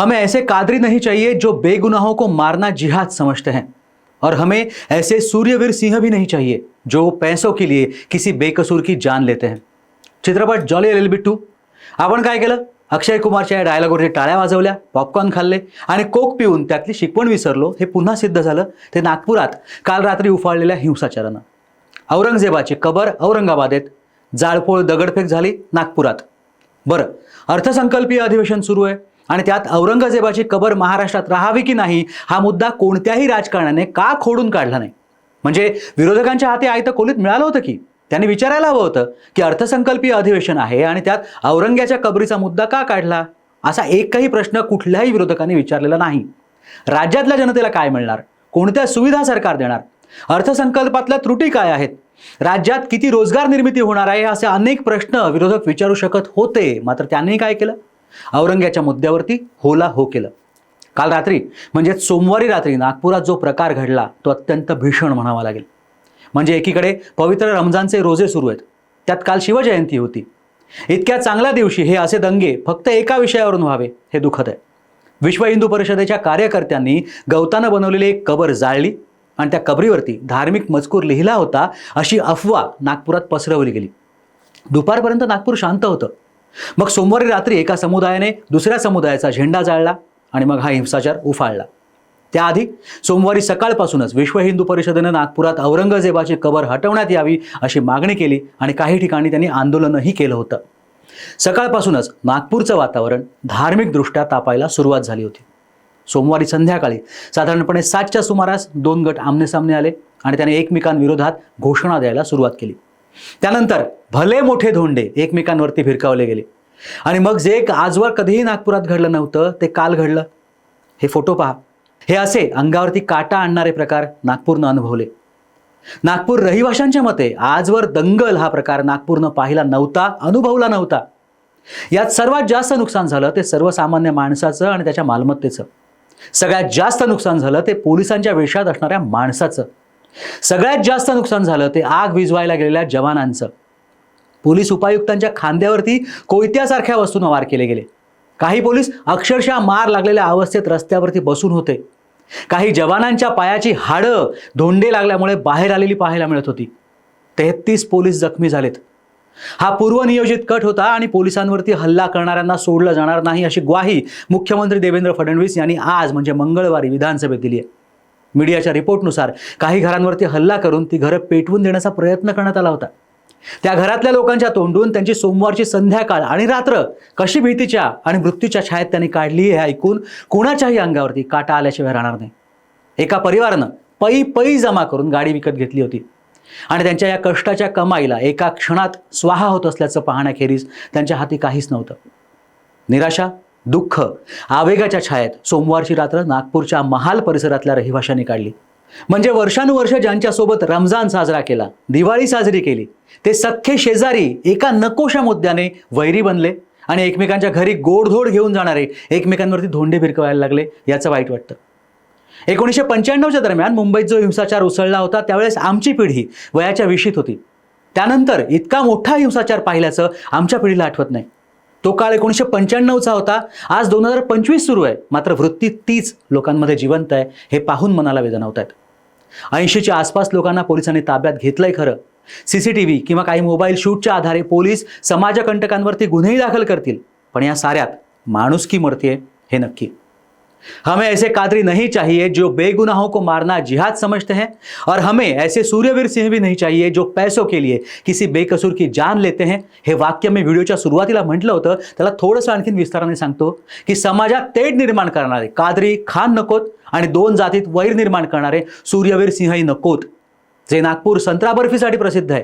हमें ऐसे कादरी नहीं चाहिए जो बेगुनाहों को मारना जिहाद समझते हैं। और हमें ऐसे सूर्यवीर सिंह भी नहीं चाहिए जो पैसों के लिए किसी बेकसूर की जान लेते हैं। चित्रपट जॉली एल बिट्टू आपण काय केलं? अक्षय कुमारच्या या डायलॉगवरती टाळ्या वाजवल्या पॉपकॉर्न खाल्ले आणि कोक पिऊन त्यातली शिकवण विसरलो हे पुन्हा सिद्ध झालं ते नागपुरात काल रात्री उफाळलेल्या हिंसाचारानं. औरंगजेबाची कबर औरंगाबादेत जाळपोळ दगडफेक झाली नागपुरात. बरं अर्थसंकल्पीय अधिवेशन सुरू आहे. आणि त्यात औरंगजेबाची कबर महाराष्ट्रात राहावी की नाही हा मुद्दा कोणत्याही राजकारणाने का खोडून काढला नाही? म्हणजे विरोधकांच्या हाती आयतं खोलीत मिळालं होतं की? त्यांनी विचारायला हवं होतं की अर्थसंकल्पीय अधिवेशन आहे आणि त्यात औरंग्याच्या कबरीचा मुद्दा का काढला? असा एकही प्रश्न कुठल्याही विरोधकांनी विचारलेला नाही. राज्यातल्या जनतेला काय मिळणार? कोणत्या सुविधा सरकार देणार? अर्थसंकल्पातल्या त्रुटी काय आहेत? राज्यात किती रोजगार निर्मिती होणार आहे? असे अनेक प्रश्न विरोधक विचारू शकत होते. मात्र त्यांनी काय केलं? औरंग्याच्या मुद्द्यावरती होला हो केलं. काल रात्री म्हणजेच सोमवारी रात्री नागपुरात जो प्रकार घडला तो अत्यंत भीषण म्हणावा लागेल. म्हणजे एकीकडे पवित्र रमजानचे रोजे सुरू आहेत. त्यात काल शिवजयंती होती. इतक्या चांगल्या दिवशी हे असे दंगे फक्त एका विषयावरून व्हावे हे दुःखद आहे. विश्व हिंदू परिषदेच्या कार्यकर्त्यांनी गवतानं बनवलेली एक कबर जाळली आणि त्या कबरीवरती धार्मिक मजकूर लिहिला होता अशी अफवा नागपुरात पसरवली गेली. दुपारपर्यंत नागपूर शांत होतं. मग सोमवारी रात्री एका समुदायाने दुसऱ्या समुदायाचा झेंडा जाळला आणि मग हा हिंसाचार उफाळला. त्याआधी सोमवारी सकाळपासूनच विश्व हिंदू परिषदेनं नागपुरात औरंगजेबाची कबर हटवण्यात यावी अशी मागणी केली आणि काही ठिकाणी त्यांनी आंदोलनही केलं होतं. सकाळपासूनच नागपूरचं वातावरण धार्मिकदृष्ट्या तापायला सुरुवात झाली होती. सोमवारी संध्याकाळी साधारणपणे सातच्या सुमारास दोन गट आमनेसामने आले आणि त्याने एकमेकांविरोधात घोषणा द्यायला सुरुवात केली. त्यानंतर भले मोठे धोंडे एकमेकांवरती भिरकावले गेले. आणि मग जे आजवर कधीही नागपुरात घडलं नव्हतं ते काल घडलं. हे फोटो पहा. हे असे अंगावरती काटा आणणारे प्रकार नागपूरनं अनुभवले. नागपूर रहिवाशांच्या मते आजवर दंगल हा प्रकार नागपूरनं पाहिला नव्हता अनुभवला नव्हता. यात सर्वात जास्त नुकसान झालं ते सर्वसामान्य माणसाचं आणि त्याच्या मालमत्तेचं. सगळ्यात जास्त नुकसान झालं ते पोलिसांच्या वेशात असणाऱ्या माणसाचं. सगळ्यात जास्त नुकसान झालं ते आग विजवायला गेलेल्या जवानांचं. पोलीस उपायुक्तांच्या खांद्यावरती कोयत्यासारख्या वस्तूंना वार केले गेले. काही पोलीस अक्षरशः मार लागलेल्या अवस्थेत रस्त्यावरती बसून होते. काही जवानांच्या पायाची हाडं धोंडे लागल्यामुळे बाहेर आलेली पाहायला मिळत होती. तेहतीस पोलीस जखमी झालेत. हा पूर्वनियोजित कट होता आणि पोलिसांवरती हल्ला करणाऱ्यांना सोडलं जाणार नाही अशी ग्वाही मुख्यमंत्री देवेंद्र फडणवीस यांनी आज म्हणजे मंगळवारी विधानसभेत दिली आहे. मीडियाच्या रिपोर्टनुसार काही घरांवरती हल्ला करून ती घरं पेटवून देण्याचा प्रयत्न करण्यात आला होता. त्या घरातल्या लोकांच्या तोंडून त्यांची सोमवारची संध्याकाळ आणि रात्र कशी भीतीच्या आणि मृत्यूच्या छायेत त्यांनी काढली हे ऐकून कोणाच्याही अंगावरती काटा आल्याशिवाय राहणार नाही. एका परिवारानं पै पै जमा करून गाडी विकत घेतली होती. आणि त्यांच्या या कष्टाच्या कमाईला एका क्षणात स्वाहा होत असल्याचं पाहण्याखेरीज त्यांच्या हाती काहीच नव्हतं. निराशा दुःख. आवेगाच्या छायेत सोमवारची रात्र नागपूरच्या महाल परिसरातल्या रहिवाशांनी काढली. म्हणजे वर्षानुवर्ष ज्यांच्यासोबत रमजान साजरा केला दिवाळी साजरी केली ते सख्खे शेजारी एका नकोशा मुद्द्याने वैरी बनले आणि एकमेकांच्या घरी गोडधोड घेऊन जाणारे एकमेकांवरती धोंडे भिरकवायला लागले याचं वाईट वाटतं. एकोणीसशे पंच्याण्णवच्या दरम्यान मुंबईत जो हिंसाचार उसळला होता त्यावेळेस आमची पिढी वयाच्या विशीत होती. त्यानंतर इतका मोठा हिंसाचार पाहिल्याचं आमच्या पिढीला आठवत नाही. तो काळ एकोणीसशे पंच्याण्णवचा होता. आज दोन हजार पंचवीस सुरू आहे. मात्र वृत्ती तीच लोकांमध्ये जिवंत आहे हे पाहून मनाला वेदना होत आहेत. ऐंशीच्या आसपास लोकांना पोलिसांनी ताब्यात घेतलंय खरं. सी सी टी व्ही किंवा काही मोबाईल शूटच्या आधारे पोलीस समाजकंटकांवरती गुन्हेही दाखल करतील. पण या साऱ्यात माणुसकी मरते हे नक्की. हमें ऐसे कादरी नहीं चाहिए जो बेगुनाहों को मारना जिहाद समझते हैं और हमें ऐसे सूर्यवीर सिंह भी नहीं चाहिए जो पैसों के लिए किसी बेकसूर की जान लेते हैं। हे वाक्य मी व्हिडिओच्या सुरुवातीला म्हटलं होतं त्याला थोडंसं आणखीन विस्ताराने सांगतो की समाजात तेढ निर्माण करणारे कादरी खान नकोत आणि दोन जातीत वैर निर्माण करणारे सूर्यवीर सिंहही नकोत. जे नागपूर संत्रा बर्फीसाठी प्रसिद्ध आहे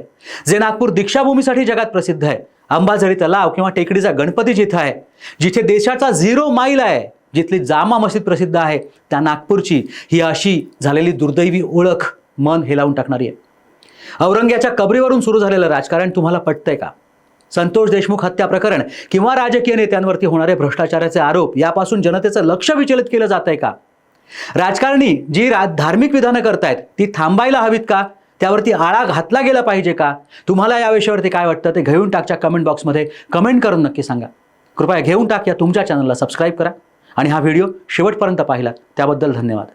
जे नागपूर दीक्षाभूमीसाठी जगात प्रसिद्ध आहे अंबाझरी तलाव किंवा टेकडीचा गणपती जिथं आहे जिथे देशाचा झिरो माईल आहे जिथली जामा मशीद प्रसिद्ध आहे त्या नागपूरची ही अशी झालेली दुर्दैवी ओळख मन हेलावून टाकणारी आहे. औरंग्याच्या कबरीवरून सुरू झालेलं राजकारण तुम्हाला पटतंय का? संतोष देशमुख हत्या प्रकरण किंवा राजकीय नेत्यांवरती होणारे भ्रष्टाचाराचे आरोप यापासून जनतेचं लक्ष विचलित केलं जात आहे का? राजकारणी जी रा धार्मिक विधानं करतायत ती थांबायला हवीत का? त्यावरती आळा घातला गेला पाहिजे का? तुम्हाला या विषयावरती काय वाटतं ते घेऊन टाकच्या कमेंट बॉक्समध्ये कमेंट करून नक्की सांगा. कृपया घेऊन टाक या तुमच्या चॅनलला सबस्क्राईब करा. आणि हा व्हिडिओ शेवटपर्यंत पाहिला. त्याबद्दल धन्यवाद.